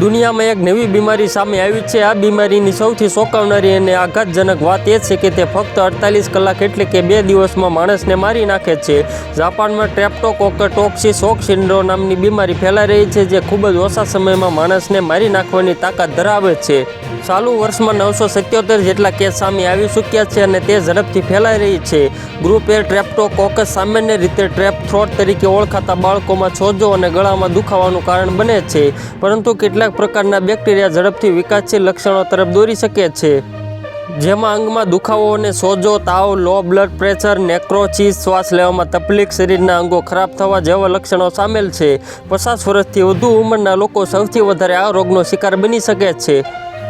દુનિયામાં એક નવી બીમારી સામે આવી છે. આ બીમારીની સૌથી ચોંકાવનારી અને આઘાતજનક વાત એ છે કે તે ફક્ત અડતાલીસ કલાક એટલે કે બે દિવસમાં માણસને મારી નાખે છે. જાપાનમાં ટ્રેપ્ટોકોકટોક્સી શોક સિન્ડ્રો નામની બીમારી ફેલાઈ રહી છે જે ખૂબ જ ઓછા સમયમાં માણસને મારી નાખવાની તાકાત ધરાવે છે. ચાલુ વર્ષમાં નવસો સત્યોતેર જેટલા કેસ સામે આવી ચૂક્યા છે અને તે ઝડપથી ફેલાઈ રહી છે. ગ્રુપ એ ટ્રેપ્ટોકોકસ સામાન્ય રીતે ટ્રેપ થ્રોટ તરીકે ઓળખાતા બાળકોમાં છોજો અને ગળામાં દુખાવાનું કારણ બને છે. પરંતુ કેટલાક પ્રકારના બેક્ટેરિયા ઝડપથી વિકાસશીલ લક્ષણો તરફ દોરી શકે છે. જેમાં અંગમાં દુખાવો અને સોજો, તાવ, લો બ્લડ પ્રેશર નેક્રોચિસ શ્વાસ લેવામાં તકલીફ, શરીરના અંગો ખરાબ થવા જેવા લક્ષણો સામેલ છે. પચાસ વર્ષથી વધુ ઉંમરના લોકો સૌથી વધારે આ રોગનો શિકાર બની શકે છે.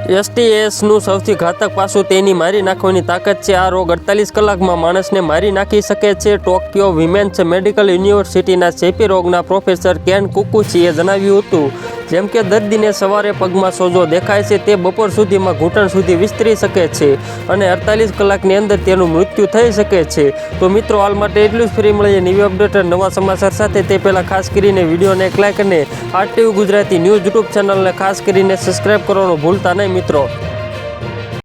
એસટીએસનું સૌથી ઘાતક પાસું તેની મારી નાખવાની તાકાત છે. આ રોગ અડતાલીસ કલાકમાં માણસને મારી નાખી શકે છે. ટોક્યો વિમેન્સ મેડિકલ યુનિવર્સિટીના ચેપી રોગના પ્રોફેસર કેન કુકુચીએ જણાવ્યું હતું. જેમ કે દર્દીને સવારે પગમાં સોજો દેખાય છે, તે બપોર સુધીમાં ઘૂંટણ સુધી વિસ્તરી શકે છે અને અડતાલીસ કલાકની અંદર તેનું મૃત્યુ થઈ શકે છે. તો મિત્રો, હાલ માટે એટલું જ ફ્રી મળીએ નવી અપડેટ નવા સમાચાર સાથે. તે પહેલાં ખાસ કરીને વિડીયોને એક લાઇક અને આરટીવી ગુજરાતી ન્યૂઝ યુટ્યુબ ચેનલને ખાસ કરીને સબસ્ક્રાઈબ કરવાનું ભૂલતા નહીં મિત્રો.